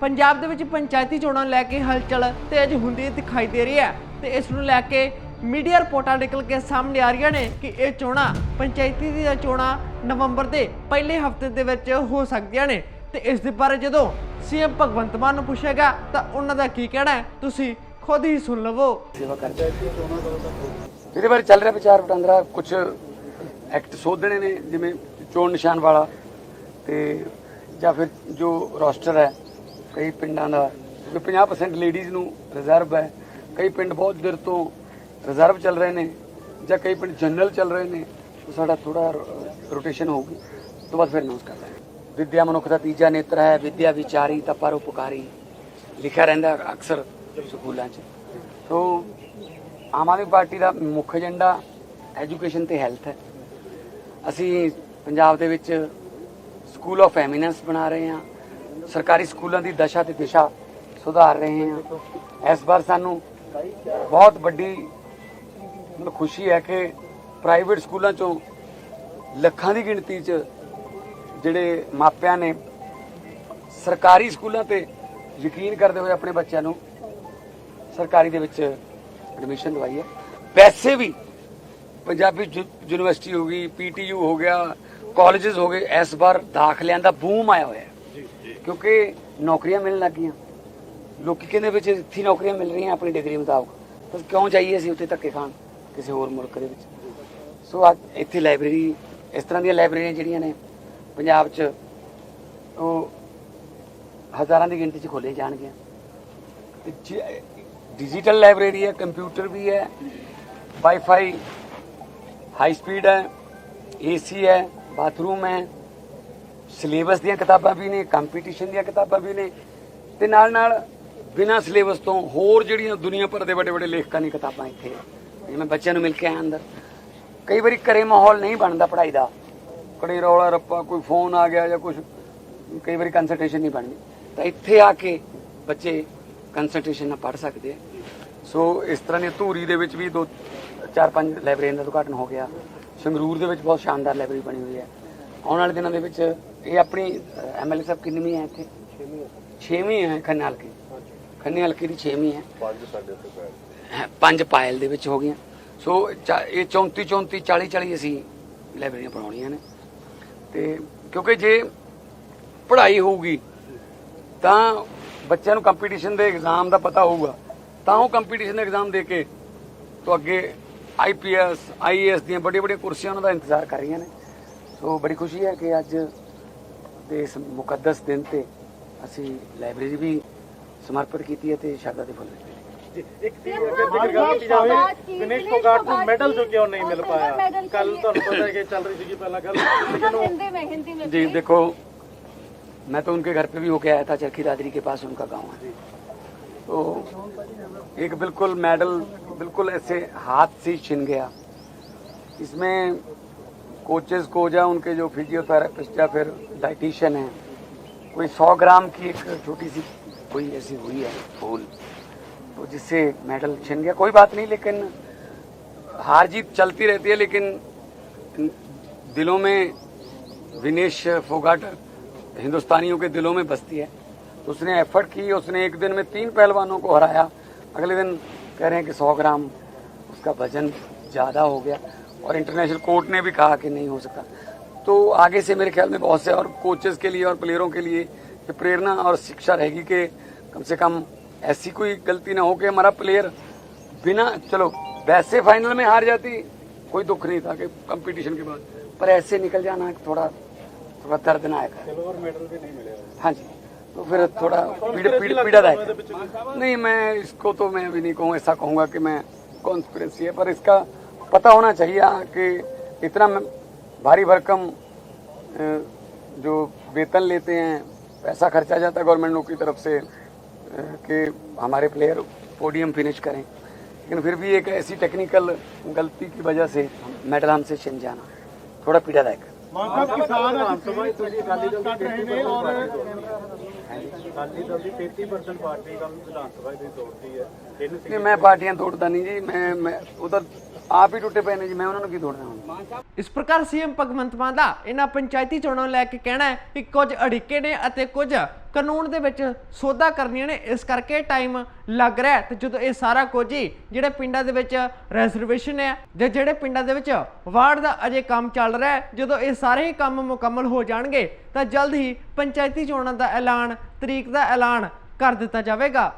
ਪੰਜਾਬ ਦੇ ਵਿੱਚ ਪੰਚਾਇਤੀ ਚੋਣਾਂ ਲੈ ਕੇ ਹਲਚਲ ਤੇਜ਼ ਹੁੰਦੀ ਦਿਖਾਈ ਦੇ ਰਹੀ ਹੈ ਤੇ ਇਸ ਨੂੰ ਲੈ ਕੇ ਮੀਡੀਆ ਰਿਪੋਰਟਾਂ ਨਿਕਲ ਕੇ ਸਾਹਮਣੇ ਆ ਰਹੀਆਂ ਨੇ ਕਿ ਇਹ ਚੋਣਾਂ ਪੰਚਾਇਤੀ ਦੀਆਂ ਚੋਣਾਂ ਨਵੰਬਰ ਦੇ ਪਹਿਲੇ ਹਫ਼ਤੇ ਦੇ ਵਿੱਚ ਹੋ ਸਕਦੀਆਂ ਨੇ। ਤੇ ਇਸ ਦੇ ਬਾਰੇ ਜਦੋਂ ਸੀਐਮ ਭਗਵੰਤ ਮਾਨ ਨੂੰ ਪੁੱਛੇਗਾ ਤਾਂ ਉਹਨਾਂ ਦਾ ਕੀ ਕਹਿਣਾ ਹੈ? ਤੁਸੀਂ ਖੁਦ ਹੀ ਸੁਣ ਲਵੋ। ਇਹਦੇ ਬਾਰੇ ਚੱਲ ਰਿਹਾ ਵਿਚਾਰ ਵਟਾਂਦਰਾ ਕੁਝ ਐਕਟ ਸੋਧਣੇ ਨੇ, ਜਿਵੇਂ ਚੋਣ ਨਿਸ਼ਾਨ ਵਾਲਾ ਤੇ ਜਾਂ ਫਿਰ ਜੋ ਰੋਸਟਰ ਹੈ ਕਈ ਪਿੰਡਾਂ ਦਾ ਜੋ 50% ਲੇਡੀਜ਼ ਨੂੰ ਰਿਜ਼ਰਵ ਹੈ। ਕਈ ਪਿੰਡ ਬਹੁਤ ਦੇਰ ਤੋਂ ਰਿਜ਼ਰਵ ਚੱਲ ਰਹੇ ਨੇ ਜਾਂ ਕਈ ਪਿੰਡ ਜਨਰਲ ਚੱਲ ਰਹੇ ਨੇ, ਤਾਂ ਸਾਡਾ ਥੋੜਾ ਰੋਟੇਸ਼ਨ ਹੋਊਗੀ। ਉਸ ਤੋਂ ਬਾਅਦ ਫਿਰ ਅਨਾਉਂਸ ਕਰ ਦਾਂਗੇ ਵਿਦਿਆ ਮਨੁੱਖ ਦਾ ਤੀਜਾ ਨੇਤਰ ਹੈ, ਵਿਦਿਆ ਵਿਚਾਰੀ ਤਾਂ ਪਰਉਪਕਾਰੀ ਲਿਖਿਆ ਰਹਿੰਦਾ ਅਕਸਰ ਸਕੂਲਾਂ 'ਚ। ਸੋ, ਆਮ ਆਦਮੀ ਪਾਰਟੀ ਦਾ ਮੁੱਖ ਏਜੰਡਾ ਐਜੂਕੇਸ਼ਨ ਤੇ ਹੈਲਥ ਹੈ। ਅਸੀਂ ਪੰਜਾਬ ਦੇ ਵਿੱਚ ਸਕੂਲ ਆਫ ਐਮੀਨੈਂਸ ਬਣਾ ਰਹੇ ਹਾਂ। ਸਰਕਾਰੀ ਸਕੂਲਾਂ ਦੀ ਦਸ਼ਾ ਤੇ ਦਿਸ਼ਾ ਸੁਧਾਰ ਰਹੇ ਹਾਂ। ਇਸ ਵਾਰ ਸਾਨੂੰ ਬਹੁਤ ਵੱਡੀ ਖੁਸ਼ੀ ਹੈ ਕਿ ਪ੍ਰਾਈਵੇਟ ਸਕੂਲਾਂ ਚੋਂ ਲੱਖਾਂ ਦੀ ਗਿਣਤੀ 'ਚ ਜਿਹੜੇ ਮਾਪਿਆਂ ਨੇ ਸਰਕਾਰੀ ਸਕੂਲਾਂ ਤੇ ਯਕੀਨ ਕਰਦੇ ਹੋਏ ਆਪਣੇ ਬੱਚਿਆਂ ਨੂੰ ਸਰਕਾਰੀ ਦੇ ਵਿੱਚ ਐਡਮਿਸ਼ਨ ਦਵਾਈ ਹੈ। ਵੈਸੇ ਵੀ ਪੰਜਾਬੀ ਯੂ- ਯੂਨੀਵਰਸਿਟੀ ਹੋ ਗਈ, ਪੀਟੀਯੂ ਹੋ ਗਿਆ ਕਾਲਜਸ ਹੋ ਗਏ, ਇਸ ਵਾਰ ਦਾਖਲਿਆਂ ਦਾ ਬੂਮ ਆਇਆ ਹੋਇਆ ਕਿਉਂਕਿ ਨੌਕਰੀਆਂ ਮਿਲਣ ਲੱਗੀਆਂ ਲੋਕੀ ਕਹਿੰਦੇ ਵਿੱਚ ਇੱਥੇ ਨੌਕਰੀਆਂ ਮਿਲ ਰਹੀਆਂ ਆਪਣੀ ਡਿਗਰੀ ਮੁਤਾਬਕ, ਤਾਂ ਕਿਉਂ ਜਾਈਏ ਅਸੀਂ ਉੱਥੇ ਧੱਕੇ ਖਾਣ ਕਿਸੇ ਹੋਰ ਮੁਲਕ ਦੇ ਵਿੱਚ? ਸੋ ਅੱਜ ਇੱਥੇ ਲਾਇਬ੍ਰੇਰੀ, ਇਸ ਤਰ੍ਹਾਂ ਦੀਆਂ ਲਾਇਬ੍ਰੇਰੀਆਂ ਜਿਹੜੀਆਂ ਨੇ, ਪੰਜਾਬ 'ਚ ਉਹ ਹਜ਼ਾਰਾਂ ਦੀ ਗਿਣਤੀ 'ਚ ਖੋਲੇ ਜਾਣਗੀਆਂ। ਤੇ ਡਿਜੀਟਲ ਲਾਇਬ੍ਰੇਰੀ ਹੈ, ਕੰਪਿਊਟਰ ਵੀ ਹੈ, ਵਾਈਫਾਈ ਹਾਈ ਸਪੀਡ ਹੈ, ਏਸੀ ਹੈ, ਬਾਥਰੂਮ ਹੈ ਸਿਲੇਬਸ ਦੀਆਂ ਕਿਤਾਬਾਂ ਵੀ ਨੇ ਕੰਪੀਟੀਸ਼ਨ ਦੀਆਂ ਕਿਤਾਬਾਂ ਵੀ ਨੇ ਤੇ ਨਾਲ ਨਾਲ ਬਿਨਾਂ ਸਿਲੇਬਸ ਤੋਂ ਹੋਰ ਜਿਹੜੀਆਂ ਦੁਨੀਆ ਭਰ ਦੇ ਵੱਡੇ ਵੱਡੇ ਲੇਖਕਾਂ ਦੀਆਂ ਕਿਤਾਬਾਂ ਇੱਥੇ ਜਿਵੇਂ ਬੱਚਿਆਂ ਨੂੰ ਮਿਲ ਕੇ ਆਇਆ ਅੰਦਰ। ਕਈ ਵਾਰੀ ਘਰੇ ਮਾਹੌਲ ਨਹੀਂ ਬਣਦਾ ਪੜ੍ਹਾਈ ਦਾ। ਕੜੇ ਰੌਲਾ ਰੱਪਾ, ਕੋਈ ਫੋਨ ਆ ਗਿਆ ਜਾਂ ਕੁਝ ਕਈ ਵਾਰੀ ਕੰਸੰਟ੍ਰੇਸ਼ਨ ਨਹੀਂ ਬਣਦੀ। ਤਾਂ ਇੱਥੇ ਆ ਕੇ ਬੱਚੇ ਕੰਸੰਟ੍ਰੇਸ਼ਨ ਨਾਲ ਪੜ੍ਹ ਸਕਦੇ ਆ। ਸੋ ਇਸ ਤਰ੍ਹਾਂ ਦੀ ਧੂਰੀ ਦੇ ਵਿੱਚ ਵੀ ਦੋ, ਚਾਰ ਪੰਜ ਲਾਇਬ੍ਰੇਰੀਆਂ ਦਾ ਉਦਘਾਟਨ ਹੋ ਗਿਆ। ਸੰਗਰੂਰ ਦੇ ਵਿੱਚ ਬਹੁਤ ਸ਼ਾਨਦਾਰ ਲਾਇਬ੍ਰੇਰੀ ਬਣੀ ਹੋਈ ਹੈ। ਆਉਣ ਵਾਲੇ ਦਿਨਾਂ ਦੇ ਵਿੱਚ ਇਹ ਆਪਣੀ ਐਮਐਲਏ ਸਾਹਿਬ ਕਿੰਨੀ ਹੈ ਇੱਥੇ? 6ਵੀਂ ਹੈ। ਖੰਨੇ ਹਲਕੇ ਖੰਨੇ ਹਲਕੇ ਦੀ 6ਵੀਂ ਹੈ। ਪੰਜ ਪਾਇਲ ਦੇ ਵਿੱਚ ਹੋ ਗਈਆਂ। ਸੋ ਇਹ 34 34 40 40 ਅਸੀਂ ਲਾਇਬ੍ਰੇਰੀਆਂ ਬਣਾਉਣੀਆਂ ਨੇ। ਤੇ ਕਿਉਂਕਿ ਜੇ ਪੜ੍ਹਾਈ ਹੋਊਗੀ ਤਾਂ ਬੱਚਿਆਂ ਨੂੰ ਕੰਪੀਟੀਸ਼ਨ ਦੇ ਐਗਜ਼ਾਮ ਦਾ ਪਤਾ ਹੋਊਗਾ। ਤਾਂ ਉਹ ਕੰਪੀਟੀਸ਼ਨ ਦੇ ਐਗਜ਼ਾਮ ਦੇ ਕੇ ਤੋਂ ਅੱਗੇ ਆਈਪੀਐਸ ਆਈਏਐਸ ਦੀਆਂ ਵੱਡੀਆਂ ਵੱਡੀਆਂ ਕੁਰਸੀਆਂ ਉਹਨਾਂ ਦਾ ਇੰਤਜ਼ਾਰ ਕਰ ਰਹੀਆਂ ਨੇ। ਸੋ ਬੜੀ ਖੁਸ਼ੀ ਹੈ ਕਿ ਅੱਜ ਦੇ ਇਸ ਮੁਕੱਦਸ ਦਿਨ ਤੇ ਅਸੀਂ ਲਾਇਬ੍ਰੇਰੀ ਵੀ ਸਮਰਪਿਤ ਕੀਤੀ ਹੈ ਤੇ ਸ਼ਰਧਾ ਦੇ ਫੁੱਲ ਦਿੱਤੇ ਨੇ। ਇੱਕ ਚੀਜ਼ ਅੱਗੇ ਜ਼ਿਕਰ ਕਰਨਾ ਕਿ ਜਾਵੇ ਵਿਨੇਸ਼ ਫੋਗਾਟ ਨੂੰ ਮੈਡਲ ਜੋ ਕਿਉਂ ਨਹੀਂ ਮਿਲ ਪਾਇਆ ਕੱਲ ਤੁਹਾਨੂੰ ਪਤਾ ਹੈ ਕਿ ਚੱਲ ਰਹੀ ਸੀਗੀ ਪਹਿਲਾਂ ਗੱਲ ਲੇਕਿਨ ਉਹ हिंदी में हिंदी में जी देखो मैं तो उनके घर पे भी होके आया था चरखी दादरी के पास उनका गांव है तो एक बिल्कुल मेडल बिल्कुल ऐसे हाथ से ही छिन गया इसमें कोचेस को या उनके जो फिजियोथेरापिस्ट या फिर डाइटिशियन है, कोई सौ ग्राम की एक छोटी सी कोई ऐसी हुई है फूल तो जिससे मेडल छिन गया। कोई बात नहीं, लेकिन हार जीत चलती रहती है, लेकिन दिलों में विनेश फोगाट हिंदुस्तानियों के दिलों में बसती है। तो उसने एफर्ट की, उसने एक दिन में तीन पहलवानों को हराया। अगले दिन कह रहे हैं कि सौ ग्राम, उसका वज़न ज़्यादा हो गया। और इंटरनेशनल कोर्ट ने भी कहा कि नहीं हो सकता। तो आगे से मेरे ख्याल में बहुत से और कोचेस के लिए और प्लेयरों के लिए प्रेरणा और शिक्षा रहेगी कि कम से कम ऐसी कोई गलती ना हो कि हमारा प्लेयर बिना चलो वैसे फाइनल में हार जाती कोई दुख नहीं था कि कंपटीशन के बाद। पर ऐसे निकल जाना थोड़ा थोड़ा दर्दनायक है। हाँ जी। तो फिर थोड़ा पीड़ादायक पीड़ा नहीं मैं इसको तो मैं अभी नहीं कहूँ ऐसा कहूँगा कि मैं कॉन्स्पिरेंसी है पर इसका पता होना चाहिए हाँ, कि इतना भारी भरकम जो वेतन लेते हैं पैसा खर्चा जाता है गवर्नमेंट लोग की तरफ़ से कि हमारे प्लेयर पोडियम फिनिश करें लेकिन फिर भी एक ऐसी टेक्निकल गलती की वजह से मेडल हमसे छिन जाना थोड़ा पीड़ादायक है ਮਾਨ ਸਾਹਿਬ ਕਿਸਾਨ ਅੱਜ ਸਮਾਜ ਤੁਸੀਂ ਅਕਾਲੀ ਦਲ ਕੱਟ ਰਹੇ ਨੇ ਔਰ ਅਕਾਲੀ ਦਲ ਦੀ 33% ਪਾਰਟੀ ਕੱਲ ਵਿਧਾਨ ਸਭਾ ਦੀ ਤੋੜਦੀ ਹੈ। ਤਿੰਨ ਨਹੀਂ ਮੈਂ ਪਾਰਟੀਆਂ ਤੋੜਦਾ ਨਹੀਂ ਜੀ ਮੈਂ ਮੈਂ ਉਹ ਤਾਂ ਆਪ ਹੀ ਟੁੱਟੇ ਪਏ ਨੇ ਜੀ ਮੈਂ ਉਹਨਾਂ ਨੂੰ ਕੀ ਤੋੜਨਾ ਹੁਣ? ਇਸ ਪ੍ਰਕਾਰ ਸੀਐਮ ਭਗਵੰਤ ਮਾਨ ਦਾ ਇਹਨਾਂ ਪੰਚਾਇਤੀ ਚੋਣਾਂ ਨੂੰ ਲੈ ਕੇ ਕਹਿਣਾ ਹੈ ਕਿ ਕੁਝ ਅੜਿੱਕੇ ਨੇ ਅਤੇ ਕੁਝ ਕਾਨੂੰਨ ਦੇ ਵਿੱਚ ਸੋਧਾ ਕਰਨੀਆਂ ਨੇ, ਇਸ ਕਰਕੇ ਟਾਈਮ ਲੱਗ ਰਿਹਾ ਹੈ। ਤੇ ਜਦੋਂ ਇਹ ਸਾਰਾ ਕੁਝ ਹੀ ਜਿਹੜੇ ਪਿੰਡਾਂ ਦੇ ਵਿੱਚ ਰੈਜ਼ਰਵੇਸ਼ਨ ਹੈ ਜਾਂ ਜਿਹੜੇ ਪਿੰਡਾਂ ਦੇ ਵਿੱਚ ਵਾਰਡ ਦਾ ਅਜੇ ਕੰਮ ਚੱਲ ਰਿਹਾ ਹੈ, ਜਦੋਂ ਇਹ ਸਾਰੇ ਹੀ ਕੰਮ ਮੁਕੰਮਲ ਹੋ ਜਾਣਗੇ, ਤਾਂ ਜਲਦ ਹੀ ਪੰਚਾਇਤੀ ਚੋਣਾਂ ਦਾ ਐਲਾਨ, ਤਰੀਕ ਦਾ ਐਲਾਨ ਕਰ ਦਿੱਤਾ ਜਾਵੇਗਾ।